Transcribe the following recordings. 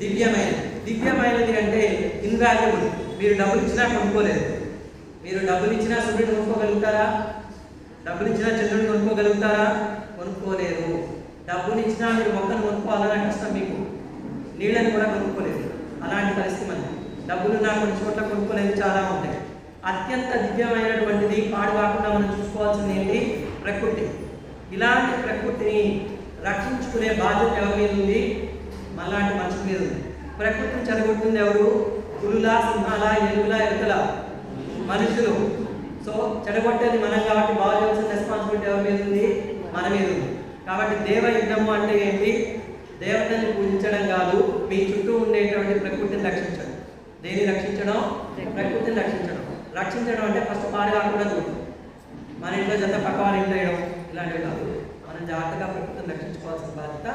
దివ్యమైనది. దివ్యమైనది అంటే ఇన్వాల్యుబుల్ మీరు డబ్బులు ఇచ్చినా కొనుక్కోలేదు. మీరు డబ్బులు ఇచ్చినా సూర్యుడు కొనుక్కోగలుగుతారా? డబ్బులు ఇచ్చినా చంద్రుడిని కొనుక్కోగలుగుతారా? కొనుక్కోలేరు డబ్బులు ఇచ్చినా మీరు మొక్కను కొనుక్కోవాలని కష్టం మీకు. నీళ్ళని కూడా కొనుక్కోలేదు. అలాంటి పరిస్థితి మనకి డబ్బులు నా కొన్ని చోట్ల కొనుక్కోలేదు చాలా ఉంటాయి. అత్యంత దివ్యమైనటువంటిది పాడు కాకుండా మనం చూసుకోవాల్సింది ఏంటి? ప్రకృతి. ఇలాంటి ప్రకృతిని రక్షించుకునే బాధ్యత ఎవరి మీద ఉంది? మళ్ళాంటి అంటే మీద ప్రకృతిని చెడగొట్టింది ఎవరు? గురుల సింహాల ఎలుగుల ఎలుకల మనుషులు. సో చెడగొట్టేది మనం కాబట్టి బాగా చేయాల్సిన రెస్పాన్సిబిలిటీ ఎవరి మీద ఉంది? మన మీద ఉంది. కాబట్టి దేవ యుద్ధము అంటే ఏంటి? దేవతని పూజించడం కాదు మీ చుట్టూ ఉండేటువంటి ప్రకృతిని రక్షించడం. దేన్ని రక్షించడం? ప్రకృతిని రక్షించడం. రక్షించడం అంటే ఫస్ట్ పాడు కాకుండా మన ఇంట్లో జత పక్క వాళ్ళ ఇంట్లో వేయడం ఇలాంటివి కాదు. మనం జాగ్రత్తగా ప్రకృతిని రక్షించుకోవాల్సిన బాధ్యత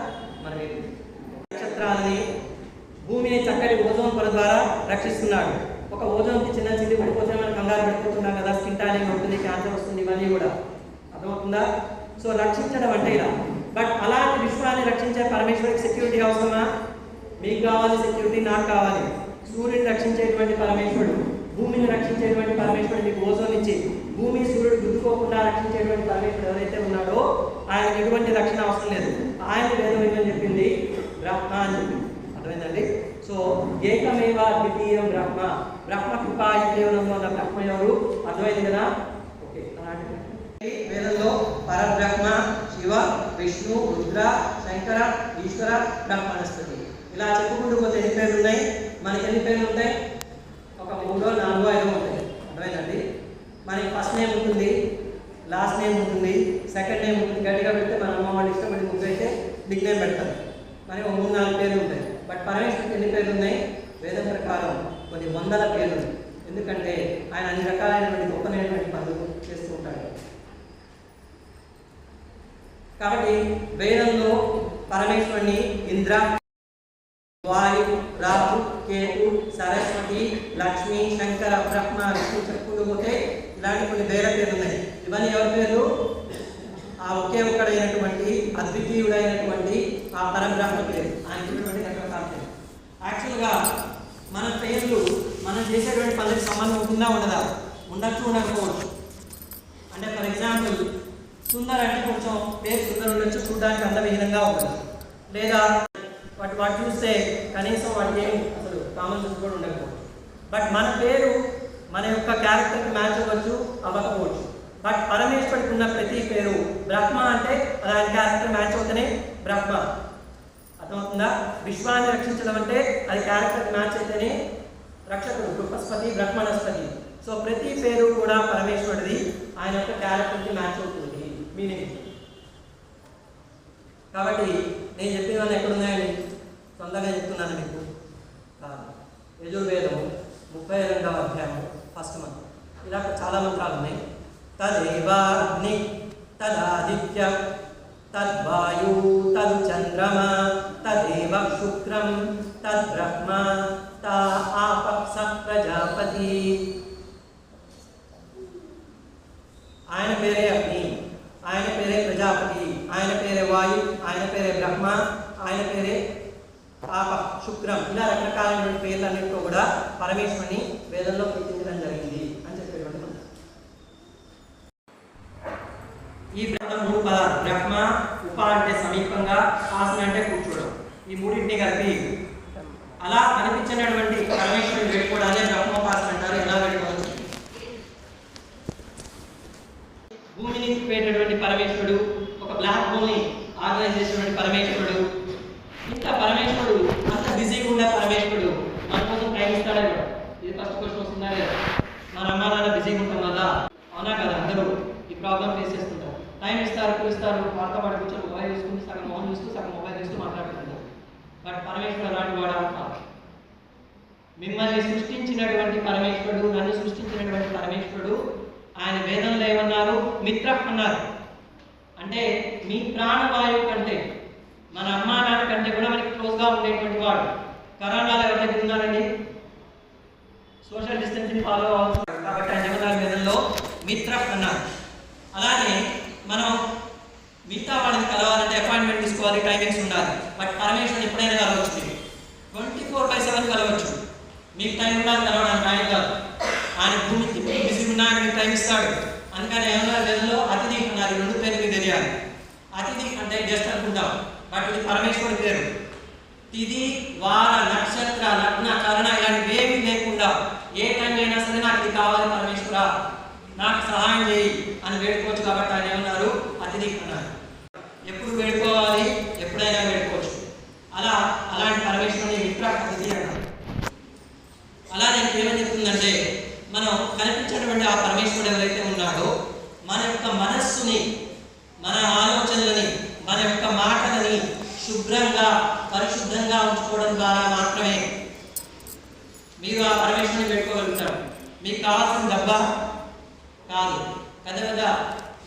మన మీద ఉంది. నక్షత్రాలని భూమిని చక్కటి ఓజోన్ పొర ద్వారా రక్షిస్తున్నాడు. ఒక ఓజోన్కి చిన్న చిన్న పడిపోతే మనం కంగారు పెట్టుకుంటున్నాం కదా స్కిన్ టానింగ్ ఉంటుంది క్యాన్సర్ వస్తుంది ఇవన్నీ కూడా. అర్థమవుతుందా? సో రక్షించడం అంటే ఇలా. బట్ అలాంటి విశ్వాన్ని రక్షించే పరమేశ్వరికి సెక్యూరిటీ అవసరమా? మీకు కావాలి సెక్యూరిటీ నాకు కావాలి. సూర్యుని రక్షించేటువంటి పరమేశ్వరుడు భూమిని రక్షించేటువంటి పరమేశ్వరుడు మీకు ఓజోన్ ఇచ్చి భూమి సూర్యుడు గుద్దుకోకుండా రక్షించేటువంటి పరమేశ్వరుడు ఎవరైతే ఉన్నాడో ఆయన ఎటువంటి రక్షణ అవసరం లేదు. ఆయన వేదం ఏమని చెప్పింది? బ్రహ్మ అని చెప్పింది అర్థమైందండి? సో ఏకమేవ ద్వితీయం బ్రహ్మ. బ్రహ్మ కృపాయునంలో ఉన్న బ్రహ్మ ఎవరు? అర్థమైంది కదా? ఓకే వేదంలో పరబ్రహ్మ శివ విష్ణు రుద్ర శంకర ఈశ్వర బ్రహ్మణస్పతి ఇలా చెప్పుకుంటూ కొంత ఎన్ని పేర్లు ఉన్నాయి? మనకి ఎన్ని పేర్లు ఉంటాయి? ఒక మూడో నాలుగో ఐదో ఉంటాయి. అర్థమైందండి? మనకి ఫస్ట్ నేమ్ ఉంటుంది లాస్ట్ నేమ్ ఉంటుంది సెకండ్ నేమ్ ఉంటుంది. గట్టిగా పెడితే మన అమ్మ వాళ్ళు ఇష్టపడి ముగ్గు అయితే నిక్ నేమ్ పెడతారు. మరి ఒక మూడు నాలుగు పేర్లు ఉంటాయి. బట్ పరమేశ్వరుడికి ఎన్ని పేర్లు ఉన్నాయి? వేదం ప్రకారం కొన్ని వందల పేర్లు. ఉన్నాయి. ఎందుకంటే ఆయన అన్ని రకాలైనటువంటి గొప్పనైనటువంటి పనులు చేస్తూ ఉంటాడు. కాబట్టి వేదంలో పరమేశ్వరుని ఇంద్ర వాయు రాహు కేతు సరస్వతి లక్ష్మి శంకర బ్రహ్మ విష్ణు చెప్పుకుంటూ పోతే ఇలాంటి కొన్ని వేల పేర్లు ఉన్నాయి. ఇవన్నీ ఎవరి పేరు ఆ ఒకే ఒక్కడైనటువంటి అద్వితీయుడైనటువంటి ఆ పరబ్రహ్మ పేరు ఆయన ఇచ్చినటువంటి రకరకాల పేరు యాక్చువల్గా మన పేర్లు మనం చేసేటువంటి పనులకు సంబంధం ఉంటుందా ఉండదా? ఉండొచ్చు ఉండకపోవచ్చు. అంటే ఫర్ ఎగ్జాంపుల్ సుందర్ అంటే కొంచెం పేరు సుందర్ ఉండొచ్చు చూడడానికి అందవిహీనంగా ఉండదు. లేదా వాటి వాటి చూస్తే కనీసం వాటికి ఏం అసలు కామన్ సెన్స్ కూడా ఉండకపోవచ్చు. బట్ మన పేరు మన యొక్క క్యారెక్టర్కి మ్యాచ్ అవ్వచ్చు అవ్వకపోవచ్చు. బట్ పరమేశ్వరుడికి ఉన్న ప్రతి పేరు బ్రహ్మ అంటే దాని క్యారెక్టర్ మ్యాచ్ అవుతేనే బ్రహ్మ. అర్థమవుతుందా? విశ్వాన్ని రక్షించడం అంటే అది క్యారెక్టర్ మ్యాచ్ అయితేనే రక్షకుడు బృహస్పతి బ్రహ్మణస్పతి. సో ప్రతి పేరు కూడా పరమేశ్వరుడిది. ఆయన యొక్క క్యారెక్టర్కి మ్యాచ్ అవుతుంది. మీనింగ్ కాబట్టి నేను చెప్పినవన్నీ ఎక్కడున్నాయండి? సొంతంగా చెప్తున్నాను మీకు. కాదు. యజుర్వేదము ముప్పై రెండవ అధ్యాయం ఫస్ట్ మంత్ ఇలా చాలా మంత్రాలు ఉన్నాయి. తదేవాగ్ని తదాదిత్య తద్వాయు తద్ చంద్రమా తదేవ శుక్రం తద్బ్రహ్మ తా ఆపక్ష ప్రజాపతి ఆయన పేరే అగ్ని ఆయన పేరే ప్రజాపతి ఆయన పేరే వాయు ఆయన పేరే బ్రహ్మ ఆయన పేరే పాప శుక్రం. ఇలా రకరకాలైనటువంటి పేర్లన్నింటితో కూడా పరమేశ్వరుని వేదంలో కీర్తించడం జరిగింది అని చెప్పేటువంటి ఈ బ్రహ్మ మూడు పదాలు బ్రహ్మ ఉప అంటే సమీపంగా ఆసన అంటే కూర్చోవడం. ఈ మూడింటిని కలిపి అలా అనిపించినటువంటి పరమేశ్వరుని వేడుకోవడాన్ని బ్రహ్మోపాసన అంటారు ఎలా వేడుకోవచ్చు భూమిని తిప్పేటటువంటి పరమేశ్వరుడు ఒక బ్లాక్ హోల్ని ఆర్గనైజ్ చేసినటువంటి పరమేశ్వరుడు. ఇంకా పరమేశ్వరుడు అంత బిజీగా ఉండే పరమేశ్వరుడు మన కోసం టైం ఇస్తాడే ఇది ఫస్ట్ క్వశ్చన్ వస్తుందా లేదా? మన అమ్మ నాన్న బిజీగా ఉంటాం కదా అవునా కదా? అందరూ ఈ ప్రాబ్లం ఫేస్ చేస్తుంటారు. టైం ఇస్తారు పిలుస్తారు వార్త పాటు కూర్చొని మొబైల్ చూసుకుంటూ సగం మొహం చూస్తూ సగం మొబైల్ చూస్తూ మాట్లాడుతుంటారు బట్ పరమేశ్వరుడు లాంటి వాడు కాదు. మిమ్మల్ని సృష్టించినటువంటి పరమేశ్వరుడు నన్ను సృష్టించినటువంటి పరమేశ్వరుడు ఆయన వేదంలో ఏమన్నారు? మిత్ర అన్నారు. అంటే మీ ప్రాణవాయువు కంటే మన అమ్మా నాన్న కంటే కూడా మనకి క్లోజ్గా ఉండేటువంటి వాడు. కరోనాలో ఎవరి ఉన్నారండి సోషల్ డిస్టెన్సింగ్ ఫాలో అవుతుంది కాబట్టి ఆయన ఏమన్నారు వేదంలో? మిత్ర అన్నారు. అలానే మనం మిగతా వాళ్ళని కలవాలంటే అపాయింట్మెంట్ తీసుకోవాలి టైమింగ్స్ ఉండాలి. బట్ పరమేశ్వరుడు ఎప్పుడైనా కలవచ్చు ట్వంటీ మీకు టైం ఉండాలి కలవడానికి ఆయన కాదు. ఆయన భూమికి బిజీ ఉన్నా ఆయన టైం ఇస్తాడు. అందుకని ఏమన్నా గదిలో అతిథి అన్నారు రెండు పేరు మీకు తెలియాలి. అతిథి అంటే జస్ట్ అనుకుంటాం. బట్ ఇది పరమేశ్వరుడి పేరు. తిది వార నక్షత్ర లగ్న కరణ ఇలాంటివి ఏమీ లేకుండా ఏ టైం అయినా సరే నాకు ఇది కావాలి పరమేశ్వర. నాకు సహాయం చేయి అని వేడుకోవచ్చు కాబట్టి ఆయన ఏమన్నారు? అతిథి అన్నారు. ఎప్పుడు వేడుకోవాలి ఎప్పుడైనా వేడుకోవచ్చు అలా అలాంటి పరమేశ్వరుని విప్రా అతిథి అన్నారు అలా నేను ఏమని చెప్తుందంటే మనం కనిపించేటువంటి ఆ పరమేశ్వరుడు ఎవరైతే ఉన్నాడో మన యొక్క మనస్సుని మన ఆలోచనలని మన యొక్క మాటలని శుభ్రంగా పరిశుద్ధంగా ఉంచుకోవడం ద్వారా మాత్రమే మీరు ఆ పరమేశ్వరుని పెట్టుకోగలుగుతారు. మీకు కావాల్సిన డబ్బా కాదు. పెద్ద పెద్ద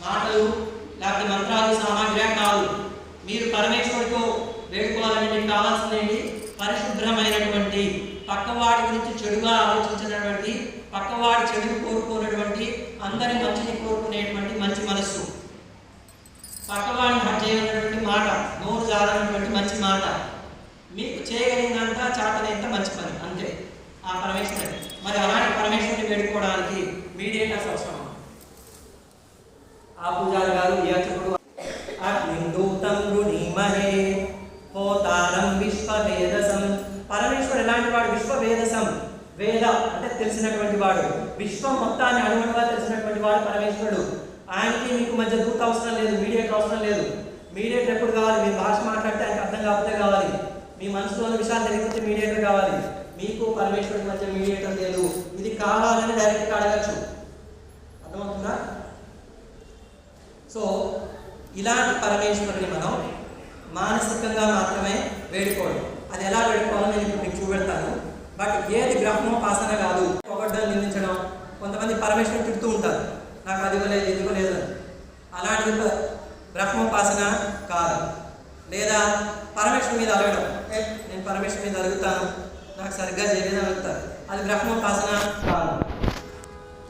మాటలు లేకపోతే మంత్రాలు సామాగ్రి కాదు. మీరు పరమేశ్వరుడితో వేడుకోవాలని మీకు కావాల్సింది ఏంటి పరిశుభ్రమైనటువంటి పక్కవాడి గురించి చెడుగా ఆలోచించినటువంటి పక్కవాడి చెడుని కోరుకున్నటువంటి అందరి మంచిని కోరుకునేటువంటి మంచి మనస్సు. పక్కవాడిని హట్ చేయనటువంటి మాట నోరు జారనటువంటి మంచి మాట. మీకు చేయగలిగినంత చాతనంత మంచి పని అంతే. ఆ పరమేశ్వరుని మరి అలాంటి పరమేశ్వరుని వేడుకోవడానికి మీడియేటర్స్ అవసరం. ఆ పూజారి గారు యాచకుడు రుణీమహే హోతారం విశ్వవేదసం పరమేశ్వరుడు ఎలాంటి వాడు విశ్వవేదసం వేద అంటే తెలిసినటువంటి వాడు. విశ్వం మొత్తాన్ని అణువణుగా తెలిసినటువంటి వాడు పరమేశ్వరుడు. ఆయనకి మీకు మధ్య దూత అవసరం లేదు మీడియేటర్ అవసరం లేదు. మీడియేటర్ ఎప్పుడు కావాలి? మీ భాష మాట్లాడితే ఆయనకు అర్థం కాకపోతే కావాలి. మీ మనసులో ఉన్న విషయాలు తెలియకపోతే మీడియేటర్ కావాలి. మీకు పరమేశ్వరుడి మధ్య మీడియేటర్ లేదు. ఇది కావాలని డైరెక్ట్గా అడగచ్చు. అర్థమవుతుందా? సో ఇలాంటి పరమేశ్వరుని మనం మానసికంగా మాత్రమే వేడుకోవడం. అది ఎలా వేడుకోవాలో నేను ఇప్పుడు మీకు చూపెడతాను. బట్ ఏది బ్రహ్మోపాసన కాదు. పొగడ్డం నిందించడం కొంతమంది పరమేశ్వరుని తిడుతూ ఉంటారు. నాకు అది లేదు ఇది లేదు అని. అలాంటిది బ్రహ్మోపాసన కాదు. లేదా పరమేశ్వరు మీద అడగడం నేను పరమేశ్వరు మీద అడుగుతాను నాకు సరిగ్గా చేయలేదు అలుగుతాను అది బ్రహ్మోపాసన కాదు.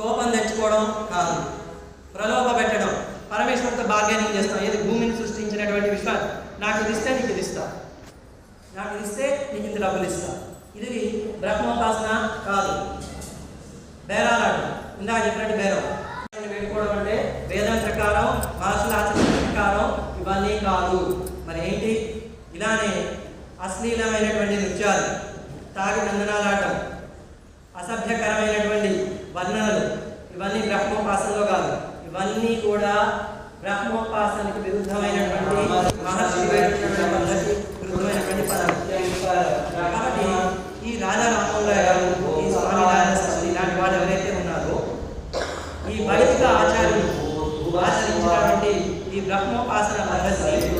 కోపం తెచ్చుకోవడం కాదు. ప్రలోభ పెట్టడం. పరమేశ్వరుతో భాగ్యాన్ని చేస్తాం. ఏది భూమిని సృష్టించినటువంటి విశ్వ నాకు ఇది ఇస్తే నీకు ఇది ఇస్తా. నాకు ఇది ఇస్తే నీకు ఇంత డబ్బులు ఇస్తా. బ్రహ్మోపాసన కాదు. బేరాలాడు ఇందాక చెప్పినట్టు బేరం. వేడుకోవడం అంటే వేదం ప్రకారం భాషల ఆచరణ ప్రకారం ఇవన్నీ కాదు. మరి ఏంటి? ఇలానే అశ్లీలమైనటువంటి నృత్యాలు తాగి నందనాలాడటం అసభ్యకరమైనటువంటి వర్ణనలు ఇవన్నీ బ్రహ్మోపాసనలో కాదు. ఇవన్నీ కూడా బ్రహ్మోపాసనకి విరుద్ధమైనటువంటి మహర్షి పద్ధతి విరుద్ధమైనటువంటి పదాలు రాజా రామోహన్ గారు ఈ స్వామినారాయణ రాజశాస్త్రి ఇలాంటి వాళ్ళు ఎవరైతే ఉన్నారో ఈ వైదిక ఆచార్యులు ఆచరించినటువంటి ఈ బ్రహ్మోపాసన పద్ధతిని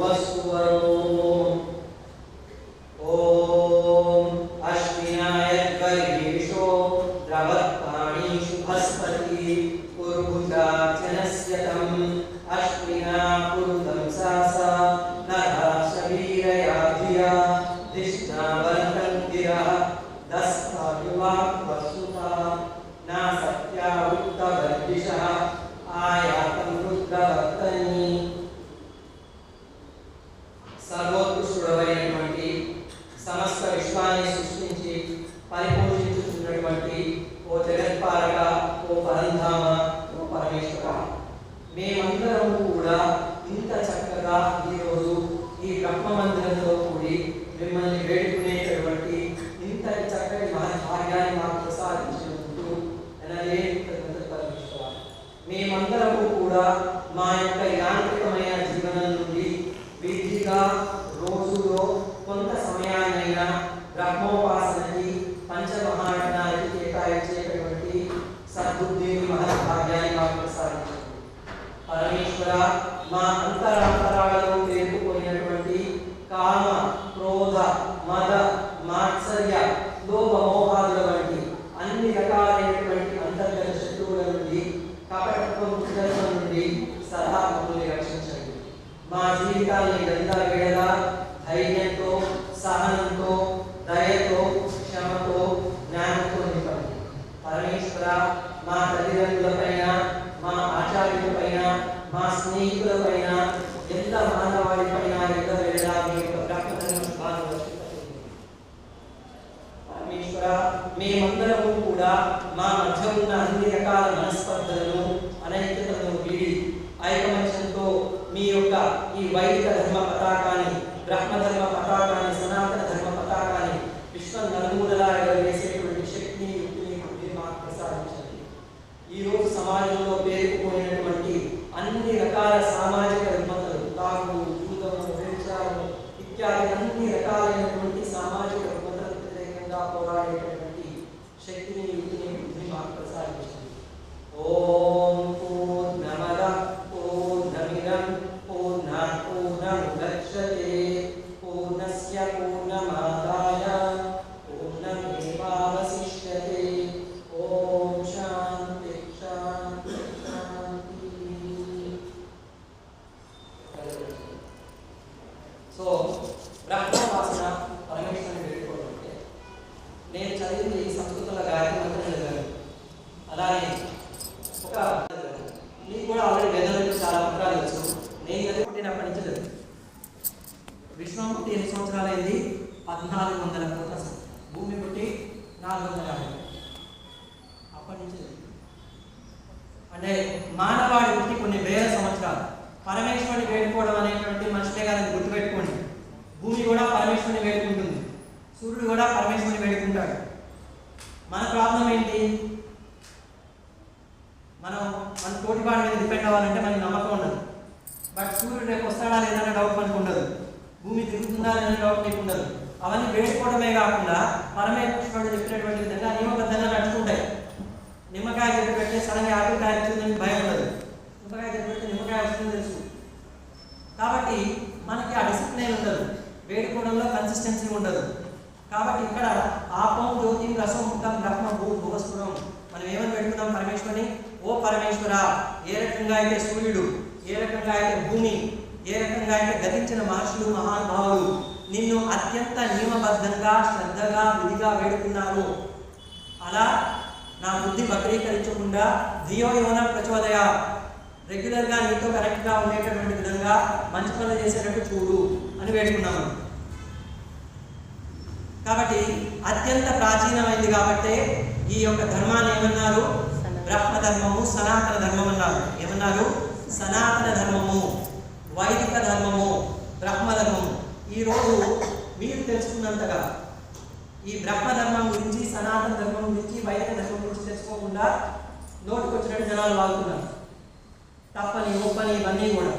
Wassalam. కొనసాగించుకుంటూ మేమందరము కూడా మా యొక్క యాంత్రికమైన జీవనం నుండి విధిగా రోజులో కొంత సమయాన్నైనా బ్రహ్మోపాసనకి పంచమహాజ్ఞానికి కేటాయించేటటువంటి సద్బుద్ధిని మహద్భాగ్యాన్ని మాకు ప్రసాదించండి. పరమేశ్వర మా అంతరాంతరాలలో పేరుకుపోయినటువంటి కామ క్రోధ మద ఈ రోజు సమాజంలో పేరుకుపోయినటువంటి అన్ని రకాల సామాజిక రుగ్మతలు తాగు జూదము వ్యభిచారము ఇత్యాది అన్ని రకాలైనటువంటి సామాజిక రుగ్మతలకు వ్యతిరేకంగా పోరాడేటటువంటి శక్తిని యుక్తిని బుద్ధిని మాకు ప్రసాదించండి ఓం పూర్ణమద పూర్ణమిదం పూర్ణాత్ పూర్ణముదచ్యతే పూర్ణస్య పూర్ణమాదాయ పూర్ణమేవావశిష్యతే ఓం శాంతి శాంతి శాంతి సో బ్రహ్మవాసన పరమేశ్వరుని వేడుకోవడం నేను చదివింది సంస్కృతంలో గాయత్రి మంత్రం చదివాను అలానే ఒక నీకు కూడా ఆల్రెడీ వేదాలకు చాలా మంత్రాలు తెలుసు నేను చదివినప్పటి నుంచి చదివి విశ్వమూర్తి పుట్టి ఎన్ని సంవత్సరాలైంది? పద్నాలుగు వందల కోట్ల భూమి పుట్టి నాలుగు వందల యాభై. అప్పటి నుంచి అంటే మానవాడి పుట్టి కొన్ని వేల సంవత్సరాలు. పరమేశ్వరుని వేడుకోవడం అనేటువంటి మంచిదే కాదని గుర్తుపెట్టుకోండి. భూమి కూడా పరమేశ్వరుని వేడుకుంటుంది. సూర్యుడు కూడా పరమేశ్వరుని వేడుకుంటాడు. మన ప్రాబ్లం ఏంటి? మనం మన తోటిపాడి మీద డిపెండ్ అవ్వాలంటే మనకి నమ్మకం ఉండదు. బట్ సూర్యుడు రేపు వస్తాడా లేదన్న డౌట్ మనకు ఉండదు. భూమి తిరుగుతున్నారని లేదన్న డౌట్ మీకు ఉండదు అవన్నీ వేసుకోవడమే కాకుండా పరమేశ్వరుడు చెప్పినటువంటి విధంగా నియమబద్ధంగా నడుచుకుంటాయి నిమ్మకాయ చెట్టు పెడితే సడన్గా ఆపిల్ కాయ భయం ఉండదు. నిమ్మకాయ చెట్టు పెడితే నిమ్మకాయ వస్తుందని తెలుసు. కాబట్టి మనకి ఆ డిసిప్లిన్ ఉండదు. వేడుకోవడంలో కన్సిస్టెన్సీ ఉండదు. కాబట్టి ఇక్కడ ఆపం జ్యోతి రసం ముఖం బ్రహ్మ భూ భువస్ఫురం మనం ఏమని పెట్టుకున్నాం పరమేశ్వరుని? ఓ పరమేశ్వర ఏ రకంగా అయితే సూర్యుడు ఏ రకంగా అయితే భూమి ఏ రకంగా అయితే గతించిన మహర్షులు మహానుభావులు నిన్ను అత్యంత నియమబద్ధంగా శ్రద్ధగా విధిగా వేడుకున్నారు అలా నా బుద్ధి వక్రీకరించకుండా ధియో యోన ప్రచోదయ రెగ్యులర్గా నీతో కరెక్ట్గా ఉండేటటువంటి విధంగా మంచి పనులు చేసేటట్టు చూడు అని వేడుకున్నాము కాబట్టి అత్యంత ప్రాచీనమైంది కాబట్టి ఈ యొక్క ధర్మాన్ని ఏమన్నారు? బ్రహ్మ ధర్మము సనాతన ధర్మం అన్నారు ఏమన్నారు? సనాతన ధర్మము. వైదిక ధర్మము బ్రహ్మధర్మము. ఈరోజు మీరు తెలుసుకున్నంతగా ఈ బ్రహ్మధర్మం గురించి సనాతన ధర్మం గురించి వైదిక ధర్మం గురించి తెలుసుకోకుండా నోటికొచ్చినట్టు జనాలు వాడుతున్నారు తప్పని ఒప్పని ఇవన్నీ కూడా.